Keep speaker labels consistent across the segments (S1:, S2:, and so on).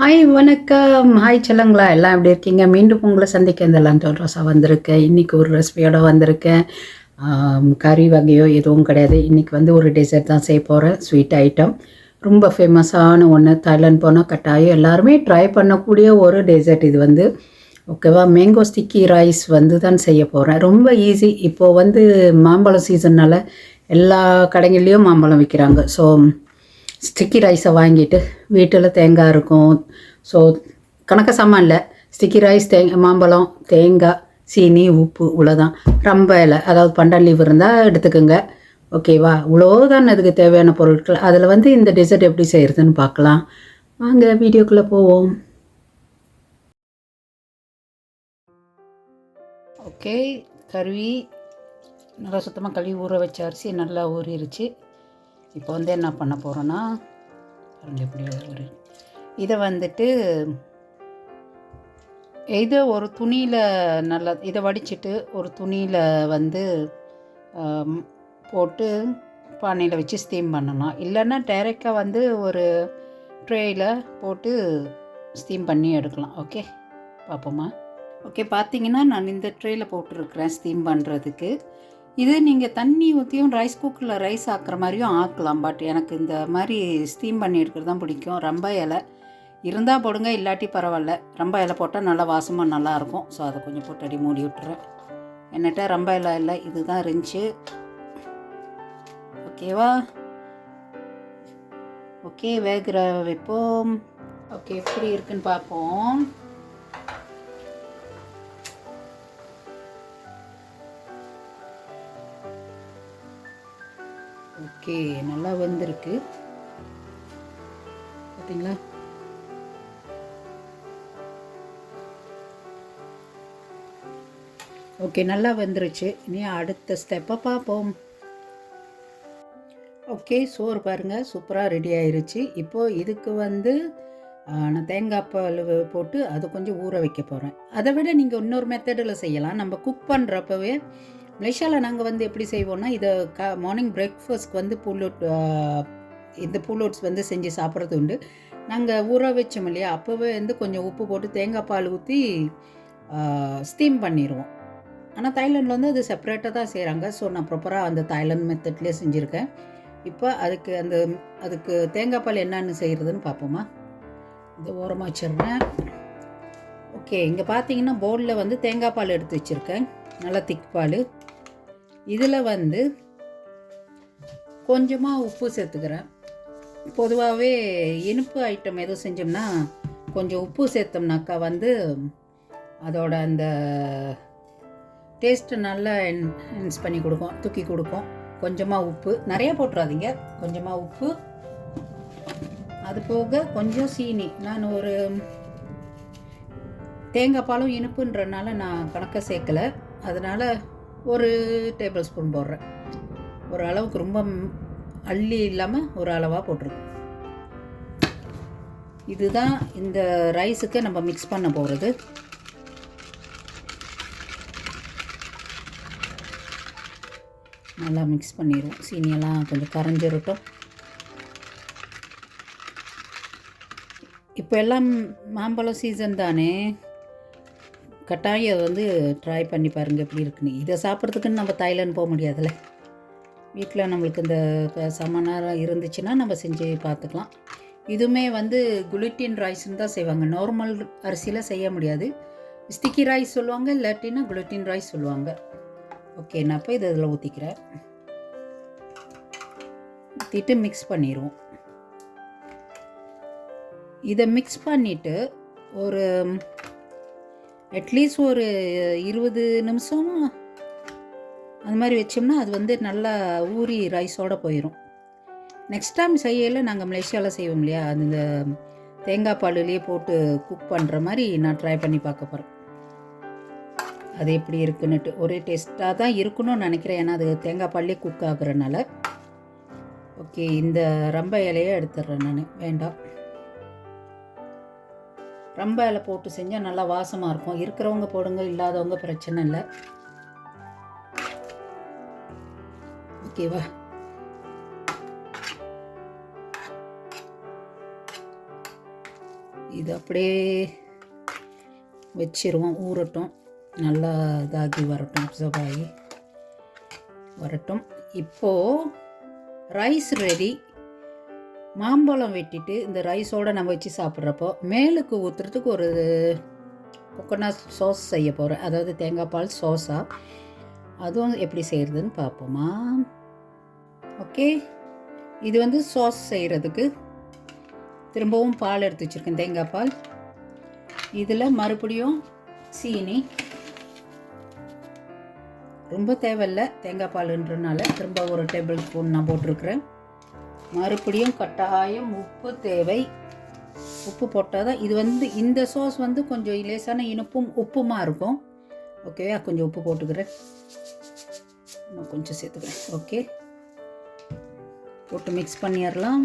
S1: Hi வணக்கம். Hi சொல்லுங்களா. எல்லாம் எப்படி இருக்கீங்க? மீண்டும் உங்களை சந்திக்க இந்த லண்டன் ரோசா வந்திருக்கேன் இன்றைக்கி ஒரு ரெசிபியோடு வந்திருக்கேன் கறி வகையோ எதுவும் கிடையாது. இன்றைக்கி வந்து ஒரு டெசர்ட் தான் செய்ய போகிறேன் ஸ்வீட் ஐட்டம் ரொம்ப ஃபேமஸான ஒன்று தாய்லாந்து போனால் கட்டாயம் எல்லாருமே ட்ரை பண்ணக்கூடிய ஒரு டெசர்ட் இது வந்து. ஓகேவா மேங்கோ ஸ்டிக்கி ரைஸ் வந்து தான் செய்ய போகிறேன் ரொம்ப ஈஸி இப்போது வந்து மாம்பழம் சீசன்னால் எல்லா கடைகள்லேயும் மாம்பழம் விற்கிறாங்க ஸோ ஸ்டிக்கி ரைஸை வாங்கிட்டு வீட்டில் தேங்காய் இருக்கும். ஸோ கணக்க சாமான் இல்லை. ஸ்டிக்கி ரைஸ் தேங்காய் மாம்பழம் தேங்காய் சீனி உப்பு இவ்வளோதான் ரொம்ப இலை. அதாவது பண்டான் லீவ் இருந்தால் எடுத்துக்கோங்க. ஓகேவா இவ்வளோதான் அதுக்கு தேவையான பொருட்கள். அதில் வந்து இந்த டெசர்ட் எப்படி செய்கிறதுன்னு பார்க்கலாம். வாங்க வீடியோக்குள்ளே போவோம். ஓகே கருவி. நல்லா சுத்தமாக கழுவி ஊற வச்ச அரிசி நல்லா ஊறிடுச்சு இப்போ வந்து என்ன பண்ண போகிறோன்னா பாருங்க எப்படி ஒரு இதை வந்துட்டு இதை ஒரு துணியில் நல்லா இதை வடிச்சிட்டு ஒரு துணியில் வந்து போட்டு பானையில் வச்சு ஸ்டீம் பண்ணலாம். இல்லைன்னா டைரெக்டாக வந்து ஒரு ட்ரேயில் போட்டு ஸ்டீம் பண்ணி எடுக்கலாம். ஓகே பார்ப்போமா? ஓகே பார்த்தீங்கன்னா நான் இந்த ட்ரேயில் போட்டிருக்கிறேன் ஸ்டீம் பண்ணுறதுக்கு இது நீங்கள் தண்ணி ஊற்றியும் ரைஸ் குக்கரில் ரைஸ் ஆக்குற மாதிரியும் ஆக்கலாம் பட் எனக்கு இந்த மாதிரி ஸ்டீம் பண்ணி எடுக்கிறது தான் பிடிக்கும். ரொம்ப இலை. இருந்தால் போடுங்க இல்லாட்டி பரவாயில்ல. ரொம்ப இலை போட்டால் நல்லா வாசமாக நல்லாயிருக்கும். ஸோ அதை கொஞ்சம் போட்டு அடி மூடி விட்டுறேன். என்னட்ட ரொம்ப இலை இல்லை. இதுதான் இருந்துச்சு. ஓகேவா ஓகே வேகிற வைப்போம். ஓகே எப்படி இருக்குன்னு பார்ப்போம். ஓகே நல்லா வந்திருக்கு. பார்த்தீங்களா ஓகே நல்லா வந்துருச்சு. இனி அடுத்த ஸ்டெப்பை பார்ப்போம் ஓகே சோறு பாருங்கள் சூப்பராக ரெடி ஆயிருச்சு. இப்போது இதுக்கு வந்து நான் தேங்காய் பால் போட்டு அதை கொஞ்சம் ஊற வைக்க போகிறேன் அதை விட நீங்கள் இன்னொரு மெத்தடில் செய்யலாம். நம்ம குக் பண்ணுறப்பவே மலேசியாவில் நாங்கள் வந்து எப்படி செய்வோம்னா இதை க மார்னிங் பிரேக்ஃபாஸ்ட்க்கு வந்து புல்லோட் இந்த புல்லோட்ஸ் வந்து செஞ்சு சாப்பிட்றது உண்டு. நாங்கள் ஊற வச்சோம் இல்லையா அப்போவே வந்து கொஞ்சம் உப்பு போட்டு தேங்காய் பால் ஊற்றி ஸ்டீம் பண்ணிடுவோம் ஆனால் தாய்லாண்டில் வந்து அது செப்பரேட்டாக தான் செய்கிறாங்க ஸோ நான் ப்ராப்பராக அந்த தாய்லாந்து மெத்தட்லேயே செஞ்சுருக்கேன். இப்போ அதுக்கு அந்த அதுக்கு தேங்காய் பால் என்னன்னு செய்கிறதுன்னு பார்ப்போமா இந்த ஓரமாக வச்சிடுறேன். ஓகே இங்கே பார்த்தீங்கன்னா பவுலில் வந்து தேங்காய் பால் எடுத்து வச்சுருக்கேன். நல்லா திக் பால். இதில் வந்து கொஞ்சமாக உப்பு சேர்த்துக்கிறேன். பொதுவாகவே இனிப்பு ஐட்டம் எதுவும் செஞ்சோம்னா கொஞ்சம் உப்பு சேர்த்தோம்னாக்கா வந்து அதோட அந்த டேஸ்ட்டு நல்லா என்ஹென்ஸ் பண்ணி கொடுக்கும் தூக்கி கொடுக்கும். கொஞ்சமாக உப்பு நிறைய போட்டுறாதீங்க. கொஞ்சமாக உப்பு. அது போக கொஞ்சம் சீனி. நான் ஒரு தேங்காய் பாலும் இனிப்புன்றனால நான் கணக்கை சேர்க்கலை. அதனால் ஒரு டேபிள் ஸ்பூன் போடுறேன். ஒரு அளவுக்கு ரொம்ப அள்ளி இல்லாமல் ஒரு அளவாக போட்டிருக்கேன் இதுதான் இந்த ரைஸுக்கு நம்ம மிக்ஸ் பண்ண போகிறது நல்லா மிக்ஸ் பண்ணிடுவோம். சீனியெல்லாம் கொஞ்சம் கரைஞ்சிருட்டும். இப்போ எல்லாம் மாம்பழம் சீசன் தானே. கட்டாயம் வந்து ட்ரை பண்ணி பாருங்கள் எப்படி இருக்குன்னு. இதை சாப்பிட்றதுக்குன்னு நம்ம தாய்லாந்து போக முடியாதுல்ல. வீட்டில் நம்மளுக்கு இந்த க- சாமானாக இருந்துச்சுன்னா நம்ம செஞ்சு பார்த்துக்கலாம். இதுவுமே வந்து குளுட்டின் ரைஸ்ன்னு தான் செய்வாங்க. நார்மல் அரிசியில் செய்ய முடியாது. ஸ்டிக்கி ரைஸ் சொல்லுவாங்க இல்லாட்டினா குளுட்டின் ரைஸ் சொல்லுவாங்க. ஓகே நான் இப்போ இதை இதில் ஊற்றிக்கிறேன் ஊற்றிட்டு மிக்ஸ் பண்ணிடுவோம். இதை மிக்ஸ் பண்ணிவிட்டு ஒரு அட்லீஸ்ட் ஒரு இருபது நிமிஷம் அந்த மாதிரி வச்சோம்னா அது வந்து நல்லா ஊறி ரைஸோடு போயிடும் நெக்ஸ்ட் டைம் செய்யல நாங்கள் மலேசியாவில் செய்வோம் இல்லையா? அது இந்த தேங்காய் பாலுலேயே போட்டு குக் பண்ணுற மாதிரி நான் ட்ரை பண்ணி பார்க்க போகிறேன் அது எப்படி இருக்குன்னுட்டு. ஒரே டேஸ்ட்டாக தான் இருக்கணும்னு நினைக்கிறேன். ஏன்னா அது தேங்காய் பால்லே குக் ஆகுறனால ஓகே இந்த ரம்ப இலையை எடுத்துடுறேன் நான். வேண்டாம். ரொம்ப இலை போட்டு செஞ்சால் நல்லா வாசமாக இருக்கும். இருக்கிறவங்க போடுங்க இல்லாதவங்க பிரச்சனை இல்லை. ஓகேவா இது அப்படியே வச்சிருவோம். ஊறட்டும். நல்லா இதாகி வரட்டும் அப்சர்வ் ஆகி வரட்டும். இப்போது ரைஸ் ரெடி மாம்பழம் வெட்டிட்டு இந்த ரைஸோடு நம்ம வச்சு சாப்பிட்றப்போ மேலுக்கு ஊற்றுறதுக்கு ஒரு கொக்கனட் சாஸ் செய்ய போகிறேன் அதாவது தேங்காய் பால் சோஸாக அதுவும் எப்படி செய்கிறதுன்னு பார்ப்போமா? ஓகே? இது வந்து சாஸ் செய்கிறதுக்கு திரும்பவும் பால் எடுத்து வச்சுருக்கேன் தேங்காய் பால். இதில் மறுபடியும் சீனி. ரொம்ப தேவையில்ல தேங்காய் பாலுன்றனால திரும்ப ஒரு டேபிள் ஸ்பூன் நான் போட்டிருக்கிறேன். மறுபடியும் கட்டாயம் உப்பு தேவை. உப்பு போட்டால் தான் இது வந்து இந்த சாஸ் வந்து கொஞ்சம் லேசான இனிப்பும் உப்புமா இருக்கும். ஓகேவா கொஞ்சம் உப்பு போட்டுக்கிறேன். இன்னும் கொஞ்சம் சேர்த்துக்கிறேன். ஓகே போட்டு மிக்ஸ் பண்ணிடலாம்.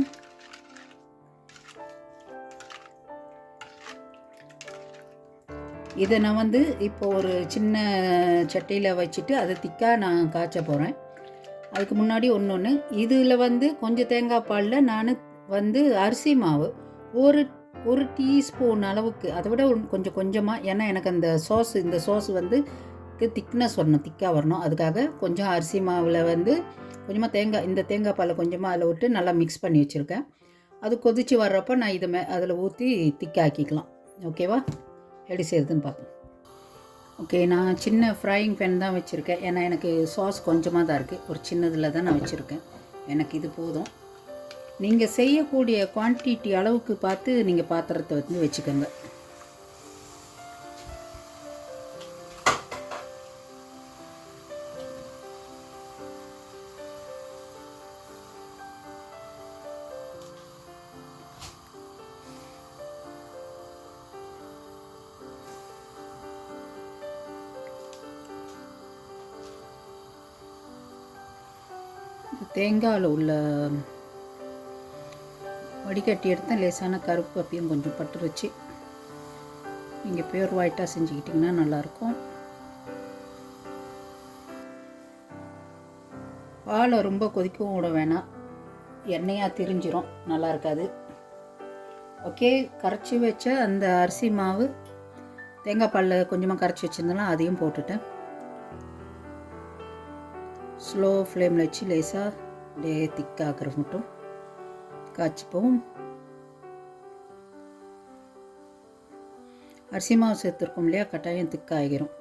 S1: இதை நான் வந்து இப்போ ஒரு சின்ன சட்டியில் வச்சுட்டு அதை திக்காக நான் காய்ச்ச போகிறேன் அதுக்கு முன்னாடி ஒன்று ஒன்று இதில் வந்து கொஞ்சம் தேங்காய் பாலில் நான் வந்து அரிசி மாவு. ஒரு ஒரு டீஸ்பூன் அளவுக்கு அதை விட கொஞ்சம் கொஞ்சமாக ஏன்னா எனக்கு அந்த சாஸ் இந்த சாஸ் வந்து திக்னஸ் வரணும் திக்காக வரணும். அதுக்காக கொஞ்சம் அரிசி மாவில் வந்து கொஞ்சமாக தேங்காய் இந்த தேங்காய் பாலை கொஞ்சமாக அதில் விட்டு நல்லா மிக்ஸ் பண்ணி வச்சுருக்கேன். அது கொதித்து வர்றப்போ நான் இதை மே அதில் ஊற்றி திக்காக்கிக்கலாம் ஓகேவா எப்படி செய்யுதுன்னு பார்ப்போம். ஓகே நான் சின்ன ஃப்ரையிங் பேன் தான் வச்சுருக்கேன். ஏன்னா எனக்கு சாஸ் கொஞ்சமாக தான் இருக்குது ஒரு சின்னதில் தான் நான் வச்சுருக்கேன். எனக்கு இது போதும். நீங்கள் செய்யக்கூடிய குவான்டிட்டி அளவுக்கு பார்த்து நீங்கள் பாத்திரத்தை வந்து வச்சுக்கோங்க. தேங்காயில் உள்ள வடிகட்டி எடுத்தேன் லேசான கருப்பு அப்பயும் கொஞ்சம் பட்டுருச்சு நீங்கள் பியூர் ஒயிட்டாக செஞ்சுக்கிட்டிங்கன்னா நல்லாயிருக்கும். பாலை ரொம்ப கொதிக்கவும் விட வேணாம். எண்ணெயாக திரிஞ்சிரும். நல்லா இருக்காது. ஓகே கரைச்சி வச்ச அந்த அரிசி மாவு தேங்காய் பாலில் கொஞ்சமாக கரைச்சி வச்சுருந்தோம்னா அதையும் போட்டுட்டேன். ஸ்லோ ஃப்ளேமில் வச்சு லேசாக அப்படியே திக்காக்கிற மட்டும் காய்ச்சிப்போம். அரிசி மாவு சேர்த்துருக்கோம் இல்லையா? கட்டாயம் திக்காகிரும்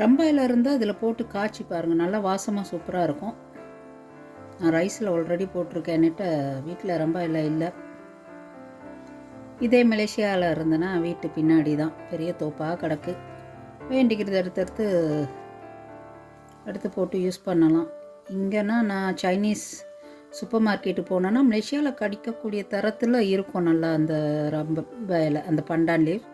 S1: ரம்பாயில் இருந்தால் அதில் போட்டு காய்ச்சி பாருங்கள் நல்லா வாசமாக சூப்பராக இருக்கும். நான் ரைஸில் ஆல்ரெடி போட்டிருக்கேன்னுட்டு வீட்டில் ரம்பாயில் இல்லை. இதே மலேசியாவில் இருந்தேன்னா வீட்டு பின்னாடி தான் பெரிய தோப்பாக கிடக்கு. வேண்டிக்கிறது அடுத்தடுத்து எடுத்து போட்டு யூஸ் பண்ணலாம். இங்கேனா நான் சைனீஸ் சூப்பர் மார்க்கெட்டு போனேன்னா மலேசியாவில் கடிக்கக்கூடிய தரத்தில் இருக்கும் நல்லா அந்த ரம்ப இலை அந்த பண்டான் லீவ்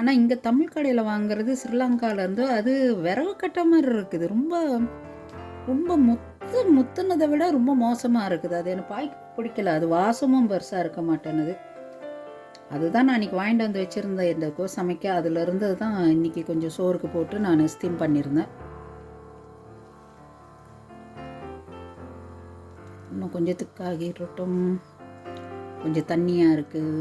S1: ஆனால் இங்கே தமிழ் கடையில் வாங்குறது ஸ்ரீலங்காவிலேருந்து அது விரவு கட்ட மாதிரி இருக்குது. ரொம்ப ரொம்ப முத்து முத்துனதை விட ரொம்ப மோசமாக இருக்குது. அது எனக்கு பாய்க்கு பிடிக்கல. அது வாசமும் பெருசாக இருக்க மாட்டேனுது அதுதான் நான் இன்றைக்கி வாங்கிட்டு வந்து வச்சுருந்தேன் இந்த கோ சமைக்க. அதில் இருந்தது தான் இன்றைக்கி கொஞ்சம் சோறுக்கு போட்டு நான் ஸ்டீம் பண்ணியிருந்தேன். இன்னும் கொஞ்சம் திக்காகிட்டட்டும் கொஞ்சம் தண்ணியாக இருக்குது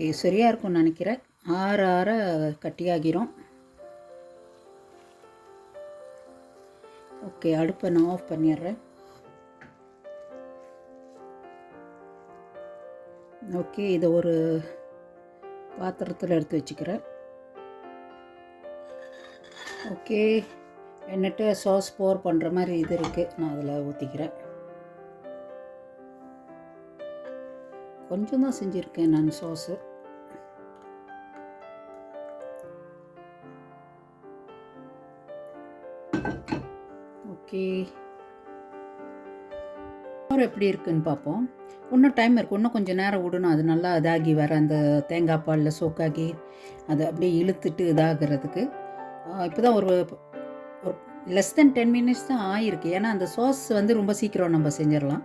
S1: ஓகே சரியாக இருக்கும்னு நினைக்கிறேன். ஆற ஆற கட்டியாகிரும். ஓகே அடுப்பை நான் ஆஃப் பண்ணிடுறேன். ஓகே இதை ஒரு பாத்திரத்தில் எடுத்து வச்சுக்கிறேன். ஓகே என்னட்டு சாஸ் போர் பண்ணுற மாதிரி இது இருக்குது நான் அதில் ஊற்றிக்கிறேன் கொஞ்சம் தான் செஞ்சுருக்கேன் நான் சாஸு சோறு எப்படி இருக்குன்னு பார்ப்போம். இன்னும் டைம் இருக்கு. இன்னும் கொஞ்சம் நேரம் விடணும். அது நல்லா இதாகி வர அந்த தேங்காய் பாலில் சோக்காகி அதை அப்படியே இழுத்துட்டு இதாகிறதுக்கு. இப்போ தான் ஒரு ஒரு லெஸ் தென் டென் மினிட்ஸ் தான் ஆயிருக்கு. ஏன்னா அந்த சாஸ் வந்து ரொம்ப சீக்கிரம் நம்ம செஞ்சிடலாம்.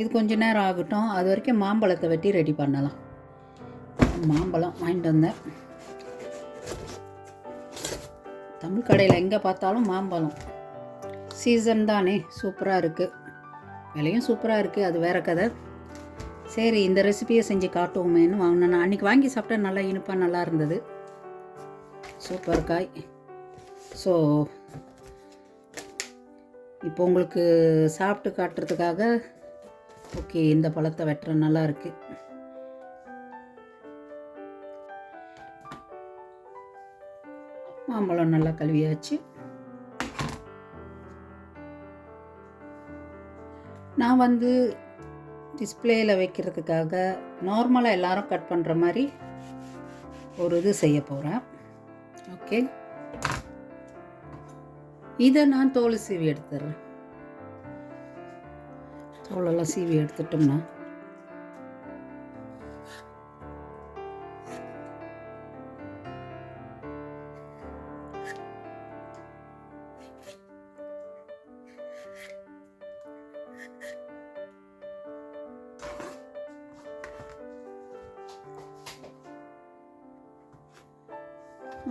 S1: இது கொஞ்சம் நேரம் ஆகட்டும். அது வரைக்கும் மாம்பழத்தை வெட்டி ரெடி பண்ணலாம். மாம்பழம் வாங்கிட்டு வந்தேன். தமிழ் கடையில் எங்கே பார்த்தாலும் மாம்பழம். சீசன் தானே. சூப்பராக இருக்குது விலையும் சூப்பராக இருக்குது அது வேற கதை. சரி இந்த ரெசிபியை செஞ்சு காட்டுவோமேன்னு வாங்கினேன். நான் அன்றைக்கி வாங்கி சாப்பிட்டா நல்லா இனிப்பாக நல்லா இருந்தது. சூப்பர் காய். ஸோ இப்போ உங்களுக்கு சாப்பிட்டு காட்டுறதுக்காக ஓகே இந்த பழத்தை வெட்டுற நல்லா இருக்கு. மாம்பழம் நல்லா கழுவியாச்சு. நான் வந்து டிஸ்பிளேயில் வைக்கிறதுக்காக நார்மலாக எல்லாரும் கட் பண்ணுற மாதிரி ஒரு இது செய்ய போகிறேன் ஓகே இதை நான் தோல் சீவி எடுத்துடுறேன். தோலெல்லாம் சீவி எடுத்துட்டோம்னா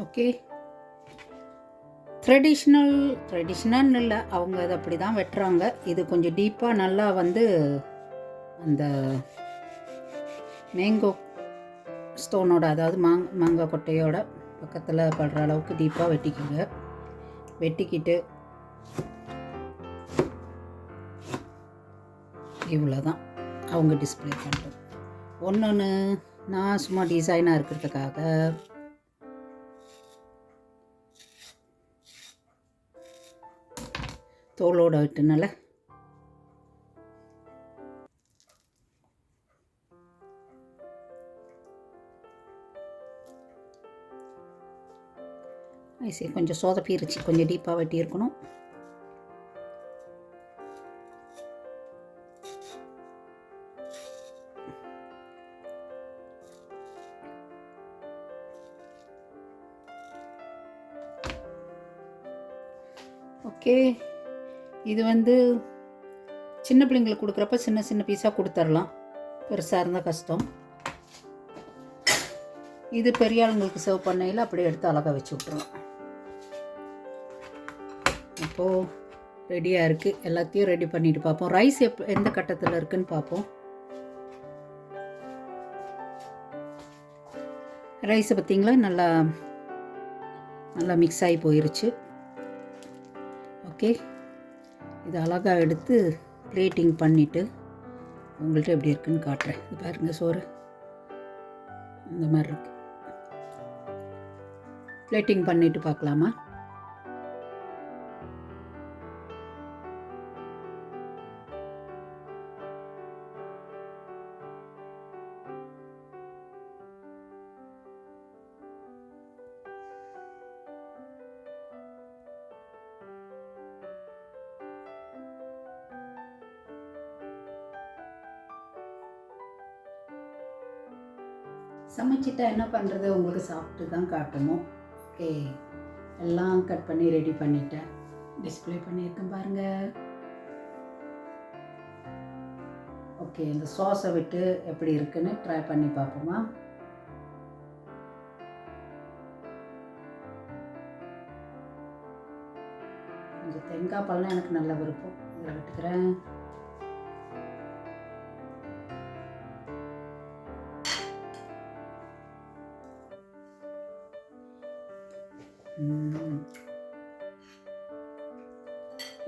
S1: ஓகே. ட்ரெடிஷ்னல் ட்ரெடிஷ்னல்னு இல்லை. அவங்க அதை அப்படி தான் வெட்டுறாங்க. இது கொஞ்சம் டீப்பாக நல்லா வந்து அந்த மேங்கோ ஸ்டோனோட அதாவது மாங் மாங்காய் கொட்டையோட பக்கத்தில் படுற அளவுக்கு டீப்பாக வெட்டிக்கோங்க. வெட்டிக்கிட்டு இவ்வளோ தான் அவங்க டிஸ்பிளே பண்ணுறது ஒன்று ஒன்று நான் சும்மா டிசைனாக இருக்கிறதுக்காக தோலோடு விட்டுனால. சரி கொஞ்சம் சொதப்பிருச்சு கொஞ்சம் டீப்பாக வெட்டி இருக்கணும். ஓகே இது வந்து சின்ன பிள்ளைங்களுக்கு கொடுக்குறப்ப சின்ன சின்ன பீஸாக கொடுத்துர்லாம். பெருசாக இருந்தால் கஷ்டம். இது பெரிய ஆளுங்களுக்கு சர்வ் பண்ணையில் அப்படியே எடுத்து அழகாக வச்சு விட்ருவோம் அப்போது ரெடியாக இருக்குது எல்லாத்தையும் ரெடி பண்ணிட்டு பார்ப்போம். ரைஸ் எப் எந்த கட்டத்தில் இருக்குன்னு பார்ப்போம். ரைஸை பார்த்தீங்களா? நல்லா நல்லா மிக்ஸ் ஆகி போயிருச்சு. ஓகே இது அழகாக எடுத்து பிளேட்டிங் பண்ணிவிட்டு உங்கள்கிட்ட எப்படி இருக்குன்னு காட்டுறேன். இது பாருங்கள் சோறு. இந்த மாதிரி இருக்கு. பிளேட்டிங் பண்ணிவிட்டு பார்க்கலாமா? சமைச்சிட்டா என்ன பண்ணுறது உங்களுக்கு சாப்பிட்டு தான் காட்டணும். ஓகே எல்லாம் கட் பண்ணி ரெடி பண்ணிட்டேன். டிஸ்ப்ளே பண்ணியிருக்கேன் பாருங்கள் ஓகே இந்த சாஸை விட்டு எப்படி இருக்குன்னு ட்ரை பண்ணி பார்ப்போமா? கொஞ்சம் தேங்காய் பழம் எனக்கு நல்ல விருப்பம். இதில் விட்டுக்கிறேன்.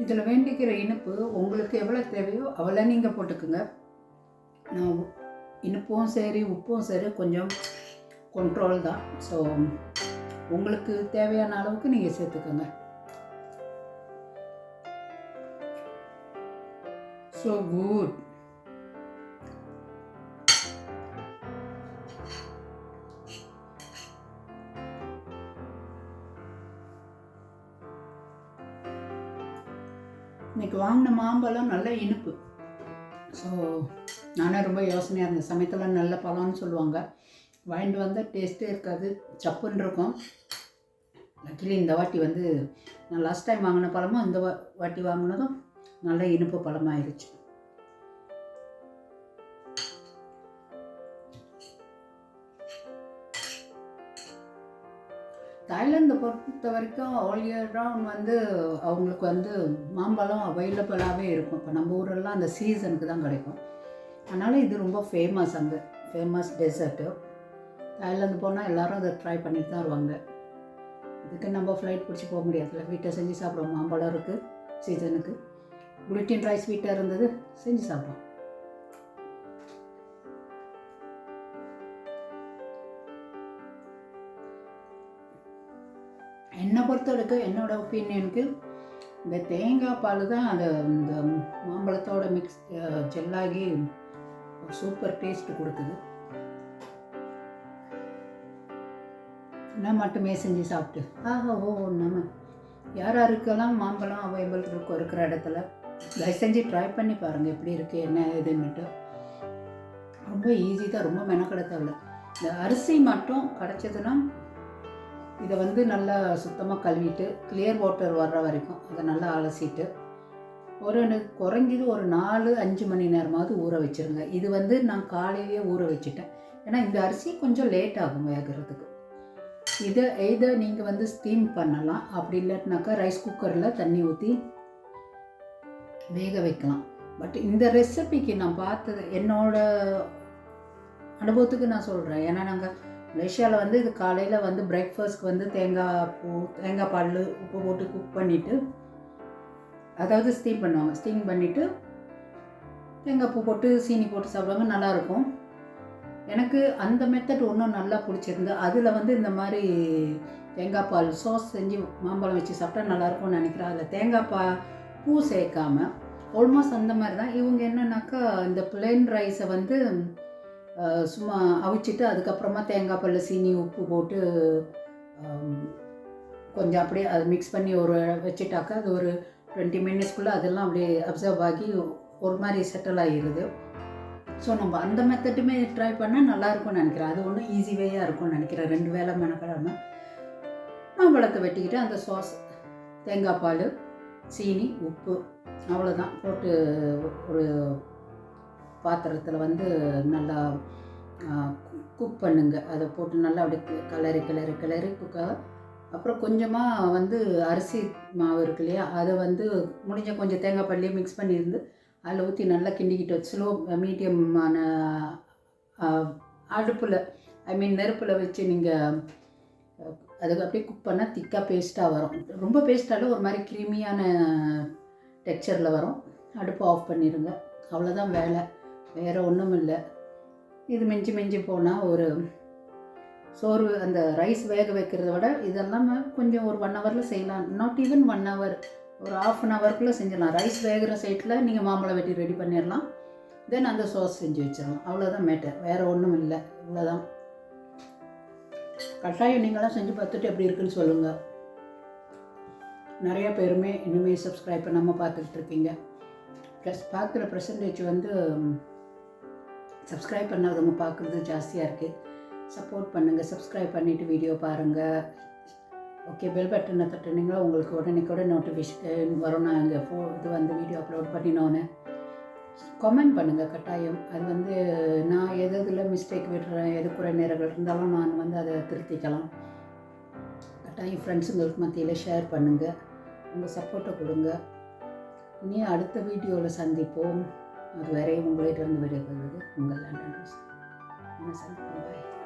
S1: இதில் வேண்டிக்கிற இனிப்பு உங்களுக்கு எவ்வளோ தேவையோ அவ்வளோ நீங்கள் போட்டுக்குங்க. நான் இனிப்பும் சரி உப்பும் சரி கொஞ்சம் கண்ட்ரோல் தான். ஸோ உங்களுக்கு தேவையான அளவுக்கு நீங்கள் சேர்த்துக்கோங்க. ஸோ குட் வாங்கின மாம்பழம் நல்ல இனிப்பு. ஸோ நானே ரொம்ப யோசனையாக இருந்தேன். சமயத்தில் நல்ல பழம்னு சொல்லுவாங்க. வாங்கிட்டு வந்தால் டேஸ்ட்டே இருக்காது. சப்புன்னு இருக்கும். லக்கிலி இந்த வாட்டி வந்து நான் லாஸ்ட் டைம் வாங்கின பழமும் இந்த வாட்டி வாங்கினதும் நல்ல இனிப்பு பழமாயிருச்சு. தாய்லாந்தை பொறுத்த வரைக்கும் ஆல் இயர் ரவுண்ட் வந்து அவங்களுக்கு வந்து மாம்பழம் அவைலபிளாகவே இருக்கும். இப்போ நம்ம ஊரெல்லாம் அந்த சீசனுக்கு தான் கிடைக்கும். அதனால் இது ரொம்ப ஃபேமஸ் அங்கே. ஃபேமஸ் டெசர்ட்டு தாய்லாந்து போனால் எல்லோரும் அதை ட்ரை பண்ணிட்டு தான் வருவாங்க. இதுக்கு நம்ம ஃப்ளைட் பிடிச்சி போக முடியாதுல்ல. வீட்டை செஞ்சு சாப்பிடுவோம். மாம்பழம் இருக்குது சீசனுக்கு குளிட்டின் ரைஸ் வீட்டாக இருந்தது செஞ்சு சாப்பிடுவோம். என்னை பொறுத்த வரைக்கும் ஒப்பீனியனுக்கு இந்த தேங்காய் பால் தான் அந்த இந்த மாம்பழத்தோட மிக்ஸ் ஜெல்லாகி ஒரு சூப்பர் டேஸ்ட் கொடுக்குது. நான் மட்டுமே செஞ்சு சாப்பிட்டு. ஆஹா ஓ நம்ம. யார் யாருக்கெல்லாம் மாம்பழம் அவைலபிள் இருக்கும் இருக்கிற இடத்துல தயவு செஞ்சு ட்ரை பண்ணி பாருங்கள் எப்படி இருக்குது என்ன ஏதுன்னுட்டு. ரொம்ப ஈஸி தான் ரொம்ப மெனக்கெட தேவையில்ல இந்த அரிசி மட்டும் கிடச்சதுன்னா இதை வந்து நல்லா சுத்தமாக கழுவிட்டு கிளியர் வாட்டர் வர்ற வரைக்கும் அதை நல்லா அலசிட்டு ஒரு குறைஞ்சது ஒரு நாலு அஞ்சு மணி நேரமாவது ஊற வச்சுருங்க. இது வந்து நான் காலையிலேயே ஊற வச்சுட்டேன். ஏன்னா இந்த அரிசி கொஞ்சம் லேட் ஆகும் வேகிறதுக்கு. இதை இதை நீங்கள் வந்து ஸ்டீம் பண்ணலாம். அப்படி இல்லாட்டினாக்கா ரைஸ் குக்கரில் தண்ணி ஊற்றி வேக வைக்கலாம். பட் இந்த ரெசிபிக்கு நான் பார்த்தது என்னோட அனுபவத்துக்கு நான் சொல்கிறேன் ஏன்னா நாங்கள் மலேசியாவில் வந்து இது காலையில் வந்து பிரேக்ஃபாஸ்ட்க்கு வந்து தேங்காய் பூ தேங்காய் பால் உப்பு போட்டு குக் பண்ணிவிட்டு அதாவது ஸ்டீம் பண்ணுவாங்க. ஸ்டீம் பண்ணிவிட்டு தேங்காய் பூ போட்டு சீனி போட்டு சாப்பிடுவாங்க. நல்லாயிருக்கும். எனக்கு அந்த மெத்தட் ஒன்றும் நல்லா பிடிச்சிருந்து அதில் வந்து இந்த மாதிரி தேங்காய் பால் சாஸ் செஞ்சு மாம்பழம் வச்சு சாப்பிட்டா நல்லாயிருக்கும்னு நினைக்கிறேன். அதில் தேங்காய் பா பூ சேர்க்காம ஆல்மோஸ்ட் அந்த மாதிரி தான் இவங்க என்னன்னாக்கா இந்த பிளெயின் ரைஸை வந்து சும்மா அவிச்சிட்டு அதுக்கப்புறமா தேங்காய் பல்ல சீனி உப்பு போட்டு கொஞ்சம் அப்படியே அது மிக்ஸ் பண்ணி ஒரு வச்சுட்டாக்கா அது ஒரு டுவெண்ட்டி மினிட்ஸ்க்குள்ளே அதெல்லாம் அப்படியே அப்சர்வ் ஆகி ஒரு மாதிரி செட்டில் ஆகிடுது ஸோ நம்ம அந்த மெத்தட்டுமே ட்ரை பண்ணால் நல்லா இருக்கும்னு நினைக்கிறேன். அது ஒன்றும் ஈஸி வேயாக இருக்கும்னு நினைக்கிறேன். ரெண்டு வேலை மெனக்கிடாமல் மாம்பழத்தை வெட்டிக்கிட்டு அந்த சாஸ் தேங்காய் பால் சீனி உப்பு அவ்வளோதான் போட்டு ஒரு பாத்திரத்தில் வந்து நல்லா குக் பண்ணுங்க. அதை போட்டு நல்லா அப்படியே கிளறி கிளறி கிளறி குக்க அப்புறம் கொஞ்சமாக வந்து அரிசி மாவு இருக்கு இல்லையா அதை வந்து முடிஞ்ச கொஞ்சம் தேங்காய் பால்லையே மிக்ஸ் பண்ணியிருந்து அதில் ஊற்றி நல்லா கிண்டிக்கிட்டு வச்சு ஸ்லோ மீடியமான அடுப்பில் ஐ மீன் நெருப்பில் வச்சு நீங்கள் அதுக்கு அப்படியே குக் பண்ணால் திக்காக பேஸ்ட்டாக வரும். ரொம்ப பேஸ்ட்டாலும் ஒரு மாதிரி க்ரீமியான டெக்ஸ்சரில் வரும். அடுப்பு ஆஃப் பண்ணிடுங்க. அவ்வளோதான் வேலை. வேறு ஒன்றும் இல்லை இது மிஞ்சி மிஞ்சி போனால் ஒரு சோறு அந்த ரைஸ் வேக வைக்கிறத விட இதெல்லாம் கொஞ்சம் ஒரு ஒன் ஹவரில் செய்யலாம். நாட் ஈவன் ஒன் ஹவர் ஒரு ஆஃப் அன் ஹவருக்குள்ளே செஞ்சிடலாம். ரைஸ் வேகிற சைட்டில் நீங்கள் மாம்பழம் வெட்டி ரெடி பண்ணிடலாம். தென் அந்த சோஸ் செஞ்சு வச்சிடலாம். அவ்வளோதான் மேட்டர் வேறு ஒன்றும் இல்லை இவ்வளோதான் கட்டாயம் நீங்களாம் செஞ்சு பார்த்துட்டு எப்படி இருக்குன்னு சொல்லுங்கள் நிறையா பேருமே இன்னுமே சப்ஸ்கிரைப் பண்ணாமல் பார்த்துக்கிட்டு இருக்கீங்க. ப்ளஸ் பார்க்குற பர்சன்டேஜ் வந்து சப்ஸ்கிரைப் பண்ணாதவங்க பார்க்குறது ஜாஸ்தியாக இருக்குது சப்போர்ட் பண்ணுங்கள் சப்ஸ்கிரைப் பண்ணிவிட்டு வீடியோ பாருங்கள் ஓகே பெல் பட்டனை தட்டுனீங்களா உங்களுக்கு உடனே கூட நோட்டிஃபிகேஷன் வரும். நான் இங்கே ஃபோ இது வந்து வீடியோ அப்லோட் பண்ணினோன்னு. கமெண்ட் பண்ணுங்கள் கட்டாயம். அது வந்து நான் எது இதில் மிஸ்டேக் விடுறேன் எது குறை நேரங்கள் இருந்தாலும் நான் வந்து அதை திருத்திக்கலாம். கட்டாயம் ஃப்ரெண்ட்ஸுங்களுக்கு மத்தியில் ஷேர் பண்ணுங்கள் உங்கள் சப்போர்ட்டை கொடுங்க. இனி அடுத்த வீடியோவில் சந்திப்போம். அதுவரை உங்களிடம் விடைபெறுவது உங்கள் லண்டன் ரோஸ். நம்ம பாய்